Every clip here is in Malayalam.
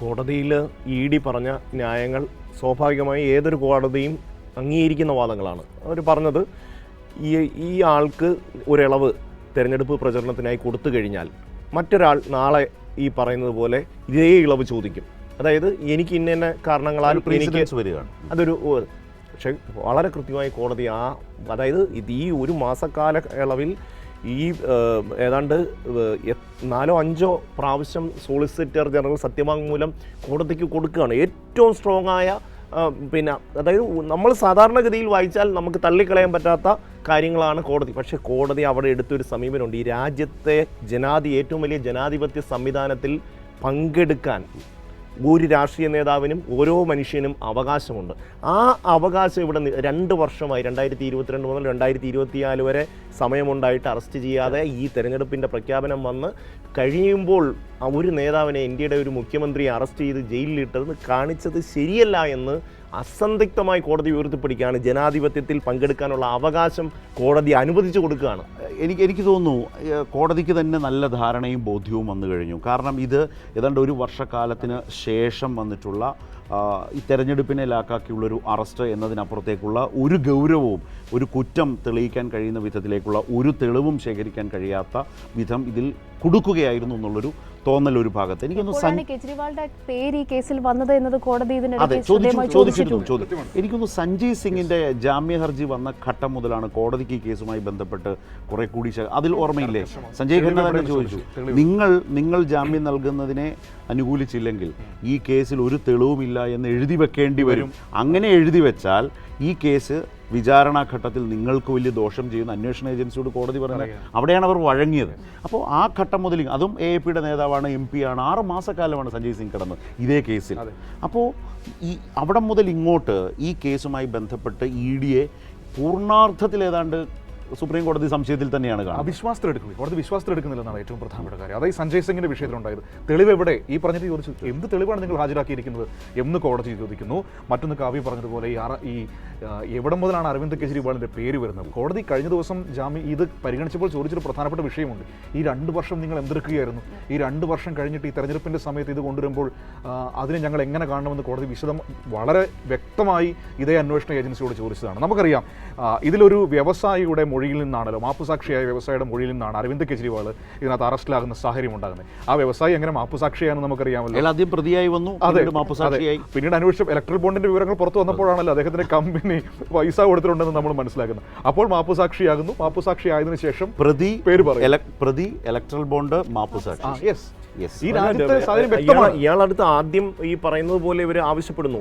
കോടതിയിൽ ഇ ഡി പറഞ്ഞ ന്യായങ്ങൾ സ്വാഭാവികമായി ഏതൊരു കോടതിയും അംഗീകരിക്കുന്ന വാദങ്ങളാണ്. അവർ പറഞ്ഞത് ഈ ഈ ആൾക്ക് ഒരിളവ് തിരഞ്ഞെടുപ്പ് പ്രചരണത്തിനായി കൊടുത്തു കഴിഞ്ഞാൽ മറ്റൊരാൾ നാളെ ഈ പറയുന്നത് പോലെ ഇതേ ഇളവ് ചോദിക്കും. അതായത് എനിക്ക് ഇന്ന ഇന്ന കാരണങ്ങളാൽ എനിക്ക് വരികയാണ്. അതൊരു പക്ഷെ വളരെ കൃത്യമായി കോടതി ആ അതായത് ഇത് ഈ ഒരു മാസക്കാല ഇളവിൽ ഈ ഏതാണ്ട് നാലോ അഞ്ചോ പ്രാവശ്യം സോളിസിറ്റർ ജനറൽ സത്യവാങ്മൂലം കോടതിക്ക് കൊടുക്കുകയാണ്. ഏറ്റവും സ്ട്രോങ് ആയ പിന്നെ അതായത് നമ്മൾ സാധാരണഗതിയിൽ വായിച്ചാൽ നമുക്ക് തള്ളിക്കളയാൻ പറ്റാത്ത കാര്യങ്ങളാണ് കോടതി. പക്ഷേ കോടതി അവിടെ എടുത്തൊരു സമീപനമുണ്ട്. ഈ രാജ്യത്തെ ജനാധി ഏറ്റവും വലിയ ജനാധിപത്യ സംവിധാനത്തിൽ പങ്കെടുക്കാൻ ഒരു രാഷ്ട്രീയ നേതാവിനും ഓരോ മനുഷ്യനും അവകാശമുണ്ട്. ആ അവകാശം ഇവിടെ രണ്ട് വർഷമായി രണ്ടായിരത്തി ഇരുപത്തിരണ്ട് മുതൽ രണ്ടായിരത്തി ഇരുപത്തിനാല് വരെ സമയമുണ്ടായിട്ട് അറസ്റ്റ് ചെയ്യാതെ ഈ തെരഞ്ഞെടുപ്പിന്റെ പ്രഖ്യാപനം വന്ന് കഴിയുമ്പോൾ ഒരു നേതാവിനെ ഇന്ത്യയുടെ ഒരു മുഖ്യമന്ത്രിയെ അറസ്റ്റ് ചെയ്ത് ജയിലിലിട്ടത് കാണിച്ചത് ശരിയല്ല എന്ന് അസന്ധിഗ്ധമായി കോടതി ഉയർത്തിപ്പിടിക്കുകയാണ്. ജനാധിപത്യത്തിൽ പങ്കെടുക്കാനുള്ള അവകാശം കോടതി അനുവദിച്ചു കൊടുക്കുകയാണ്. എനിക്ക് എനിക്ക് തോന്നുന്നു കോടതിക്ക് തന്നെ നല്ല ധാരണയും ബോധ്യവും വന്നു കഴിഞ്ഞു. കാരണം ഇത് ഏതാണ്ട് ഒരു വർഷക്കാലത്തിന് ശേഷം വന്നിട്ടുള്ള ഈ തെരഞ്ഞെടുപ്പിനെ ലാക്കാക്കിയുള്ളൊരു അറസ്റ്റ് എന്നതിനപ്പുറത്തേക്കുള്ള ഒരു ഗൗരവവും ഒരു കുറ്റം തെളിയിക്കാൻ കഴിയുന്ന വിധത്തിലേക്കുള്ള ഒരു തെളിവും ശേഖരിക്കാൻ കഴിയാത്ത വിധം ഇതിൽ കൊടുക്കുകയായിരുന്നു എന്നുള്ളൊരു തോന്നൽ ഒരു ഭാഗത്ത്. എനിക്കൊന്ന് കെജ്രിവാളിന്റെ പേര് ഈ കേസിൽ വന്നത് എന്നത് കോടതി അതെ ചോദിച്ചിരുന്നു ചോദിച്ചു എനിക്കൊന്ന് സഞ്ജയ് സിംഗിന്റെ ജാമ്യ ഹർജി വന്ന ഘട്ടം മുതലാണ് കോടതിക്ക് കേസുമായി ബന്ധപ്പെട്ട് കുറെ കൂടി അതിൽ ഓർമ്മയില്ലേ? സഞ്ജയ് ഖന്ന തന്നെ ചോദിച്ചു. നിങ്ങൾ നിങ്ങൾ ജാമ്യം നൽകുന്നതിനെ അനുകൂലിച്ചില്ലെങ്കിൽ ഈ കേസിൽ ഒരു തെളിവുമില്ല എന്ന് എഴുതി വെക്കേണ്ടി വരും. അങ്ങനെ എഴുതി വെച്ചാൽ ഈ കേസ് വിചാരണ ഘട്ടത്തിൽ നിങ്ങൾക്ക് വലിയ ദോഷം ചെയ്യുന്ന അന്വേഷണ ഏജൻസിയോട് കോടതി പറഞ്ഞത് അവിടെയാണ് അവർ വഴങ്ങിയത്. അപ്പോൾ ആ ഘട്ടം മുതൽ അതും എ പിയുടെ നേതാവാണ് എം പി ആണ്. ആറ് മാസക്കാലമാണ് സഞ്ജയ് സിംഗ് കിടന്നത് ഇതേ കേസിൽ. അപ്പോൾ ഈ അവിടെ മുതൽ ഇങ്ങോട്ട് ഈ കേസുമായി ബന്ധപ്പെട്ട് ഇ ഡിയെ പൂർണാർത്ഥത്തിൽ ഏതാണ്ട് സുപ്രീം കോടതി സംശയത്തിൽ തന്നെയാണ് കാണുന്നത്. അവിശ്വാസത്തിൽ എടുക്കുന്നത് കോടതി വിശ്വാസത്തിൽ എടുക്കുന്നില്ലെന്നാണ് ഏറ്റവും പ്രധാനപ്പെട്ട കാര്യം. അതായത് സഞ്ജയ് സിംഗിന്റെ വിഷയത്തിലുണ്ടായത് തെളിവ് എവിടെ? ഈ പറഞ്ഞിട്ട് ചോദിച്ചു. എന്ത് തെളിവാണ് നിങ്ങൾ ഹാജരാക്കിയിരിക്കുന്നത്? എന്ന് കോടതി ചോദിക്കുന്നു. മറ്റൊന്ന് കാവ്യ പറഞ്ഞതുപോലെ ഈ ഈ എവിടെ മുതലാണ് അരവിന്ദ് കെജ്രിവാളിന്റെ പേര് വരുന്നത്? കോടതി കഴിഞ്ഞ ദിവസം ജാമ്യം ഇത് പരിഗണിച്ചപ്പോൾ ചോദിച്ചൊരു പ്രധാനപ്പെട്ട വിഷയമുണ്ട്. ഈ രണ്ട് വർഷം നിങ്ങൾ എന്തെടുക്കുകയായിരുന്നു? ഈ രണ്ട് വർഷം കഴിഞ്ഞിട്ട് ഈ തെരഞ്ഞെടുപ്പിന്റെ സമയത്ത് ഇത് കൊണ്ടുവരുമ്പോൾ അതിനെ ഞങ്ങൾ എങ്ങനെ കാണണമെന്ന് കോടതി വിശദം വളരെ വ്യക്തമായി ഇതേ അന്വേഷണ ഏജൻസിയോട് ചോദിച്ചതാണ്. നമുക്കറിയാം ഇതിലൊരു വ്യവസായിയുടെ മൊഴിയിൽ നിന്നാണല്ലോ മാപ്പുസാക്ഷിയായ വ്യവസായിയുടെ മൊഴിയിൽ നിന്നാണ് അരവിന്ദ് കെജ്രിവാൾ ഇതിനകത്ത് അറസ്റ്റിലാകുന്ന സാഹചര്യം ഉണ്ടാകുന്നത്. ആ വ്യവസായി എങ്ങനെ മാപ്പുസാക്ഷിയാണെന്ന് നമുക്കറിയാമല്ലോ. ആദ്യം പ്രതിയായി വന്നു അതെ പിന്നീട് മാപ്പുസാക്ഷിയായി. പിന്നീട് അന്വേഷിച്ച ഇലക്ട്രൽ ബോണ്ടിന്റെ വിവരങ്ങൾ പുറത്തു വന്നപ്പോഴാണല്ലോ അദ്ദേഹത്തിന്റെ കമ്പനി പൈസ കൊടുത്തിട്ടുണ്ടെന്ന് നമ്മൾ മനസ്സിലാക്കുന്നത്. അപ്പോൾ മാപ്പുസാക്ഷിയാകുന്നു. മാപ്പുസാക്ഷി ആയതിനു ശേഷം പ്രതി പേര് പറയും. പ്രതി ഇലക്ട്രൽ ബോണ്ട് മാപ്പുസാക്ഷി. യെസ് ഇയാൾ ഇയാളടുത്ത് ആദ്യം ഈ പറയുന്നത് പോലെ ഇവർ ആവശ്യപ്പെടുന്നു.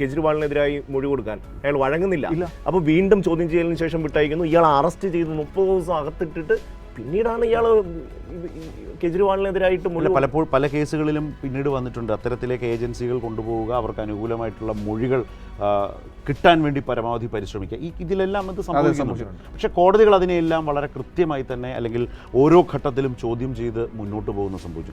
കെജ്രിവാളിനെതിരായി മൊഴി കൊടുക്കാൻ. അയാൾ വഴങ്ങുന്നില്ല. അപ്പൊ വീണ്ടും ചോദ്യം ചെയ്യലിന് ശേഷം വിട്ടയക്കുന്നു. ഇയാൾ അറസ്റ്റ് ചെയ്ത് മുപ്പത് ദിവസം അകത്തിട്ടിട്ട് പിന്നീടാണ് ഇയാൾ കെജ്രിവാളിനെതിരായിട്ട് പലപ്പോഴും പല കേസുകളിലും പിന്നീട് വന്നിട്ടുണ്ട്. അത്തരത്തിലേക്ക് ഏജൻസികൾ കൊണ്ടുപോവുക അവർക്ക് അനുകൂലമായിട്ടുള്ള മൊഴികൾ കിട്ടാൻ വേണ്ടി പരമാവധി പരിശ്രമിക്കുക. ഈ ഇതിലെല്ലാം അത് സംഭവിക്കുന്നുണ്ട്. പക്ഷേ കോടതികൾ അതിനെയെല്ലാം വളരെ കൃത്യമായി തന്നെ അല്ലെങ്കിൽ ഓരോ ഘട്ടത്തിലും ചോദ്യം ചെയ്ത് മുന്നോട്ട് പോകുന്ന സംഭവിച്ചു.